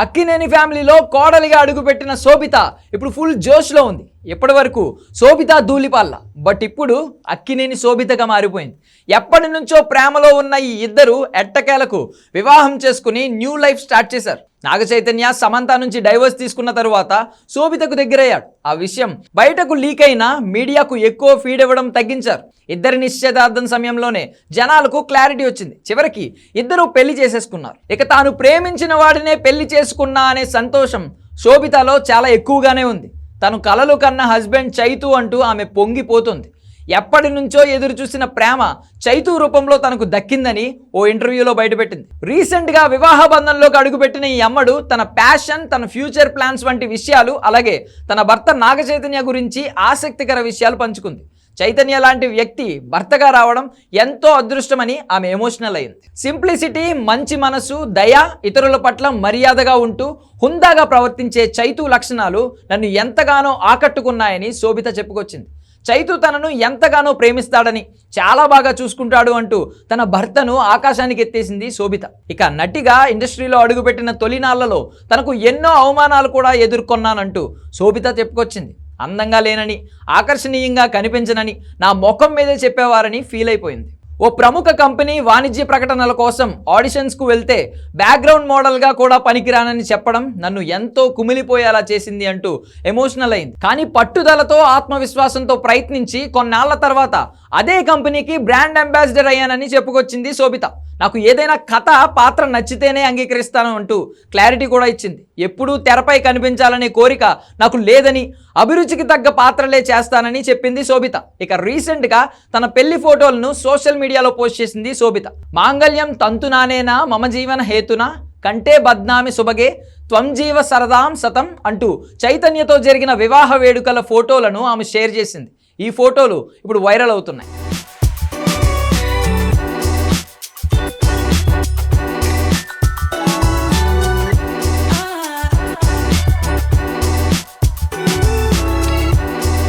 అక్కినేని ఫ్యామిలీలో కోడలిగా అడుగుపెట్టిన శోభిత ఇప్పుడు ఫుల్ జోష్లో ఉంది. ఇప్పటి వరకు శోభిత ధూళిపాల్ల. బట్ ఇప్పుడు అక్కినేని శోభితగా మారిపోయింది. ఎప్పటి నుంచో ప్రేమలో ఉన్న ఈ ఇద్దరు ఎట్టకేలకు వివాహం చేసుకుని న్యూ లైఫ్ స్టార్ట్ చేశారు. నాగ చైతన్య సమంత నుంచి డైవర్స్ తీసుకున్న తరువాత శోభితకు దగ్గరయ్యాడు. ఆ విషయం బయటకు లీక్ అయినా మీడియాకు ఎక్కువ ఫీడ్ ఇవ్వడం తగ్గించారు. ఇద్దరి నిశ్చితార్థం సమయంలోనే జనాలకు క్లారిటీ వచ్చింది. చివరికి ఇద్దరు పెళ్ళి చేసేసుకున్నారు. ఇక తాను ప్రేమించిన వాడినే పెళ్ళి చేసుకున్నా అనే సంతోషం శోభితలో చాలా ఎక్కువగానే ఉంది. తను కలలు కన్న హస్బెండ్ చైతు అంటూ ఆమె పొంగిపోతుంది. ఎప్పటి నుంచో ఎదురు చూసిన ప్రేమ చైతు రూపంలో తనకు దక్కిందని ఓ ఇంటర్వ్యూలో బయటపెట్టింది. రీసెంట్గా వివాహ బంధంలోకి అడుగుపెట్టిన ఈ అమ్మడు తన ప్యాషన్ తన ఫ్యూచర్ ప్లాన్స్ వంటి విషయాలు అలాగే తన భర్త నాగ చైతన్య గురించి ఆసక్తికర విషయాలు పంచుకుంది. చైతన్య లాంటి వ్యక్తి భర్తగా రావడం ఎంతో అదృష్టమని ఆమె ఎమోషనల్ అయింది. సింప్లిసిటీ మంచి మనసు దయ ఇతరుల పట్ల మర్యాదగా ఉంటూ హుందాగా ప్రవర్తించే చైతు లక్షణాలు నన్ను ఎంతగానో ఆకట్టుకున్నాయని శోభిత చెప్పుకొచ్చింది. చైతు తనను ఎంతగానో ప్రేమిస్తాడని చాలా బాగా చూసుకుంటాడు అంటూ తన భర్తను ఆకాశానికి ఎత్తేసింది శోభిత. ఇక నటిగా ఇండస్ట్రీలో అడుగుపెట్టిన తొలినాళ్ళలో తనకు ఎన్నో అవమానాలు కూడా ఎదుర్కొన్నానంటూ శోభిత చెప్పుకొచ్చింది. అందంగా లేనని ఆకర్షణీయంగా కనిపించనని నా ముఖం మీదే చెప్పేవారని ఫీల్ అయిపోయింది. ఓ ప్రముఖ కంపెనీ వాణిజ్య ప్రకటనల కోసం ఆడిషన్స్కు వెళ్తే బ్యాక్గ్రౌండ్ మోడల్గా కూడా పనికిరానని చెప్పడం నన్ను ఎంతో కుమిలిపోయేలా చేసింది అంటూ ఎమోషనల్ అయింది. కానీ పట్టుదలతో ఆత్మవిశ్వాసంతో ప్రయత్నించి కొన్నాళ్ళ తర్వాత అదే కంపెనీకి బ్రాండ్ అంబాసిడర్ అయ్యానని చెప్పుకొచ్చింది శోభిత. నాకు ఏదైనా కథ పాత్ర నచ్చితేనే అంగీకరిస్తాను అంటూ క్లారిటీ కూడా ఇచ్చింది. ఎప్పుడూ తెరపై కనిపించాలనే కోరిక నాకు లేదని అభిరుచికి తగ్గ పాత్రలే చేస్తానని చెప్పింది శోభిత. ఇక రీసెంట్గా తన పెళ్ళి ఫోటోలను సోషల్ మీడియా మీడియాలో పోస్ట్ చేసింది శోభిత. మాంగళ్యం తంతునానేనా మమ జీవన హేతునా కంటే బద్నామి సుభగే త్వం జీవ సరదాం సతం అంటూ చైతన్యతో జరిగిన వివాహ వేడుకల ఫోటోలను ఆమె షేర్ చేసింది. ఈ ఫోటోలు ఇప్పుడు వైరల్ అవుతున్నాయి.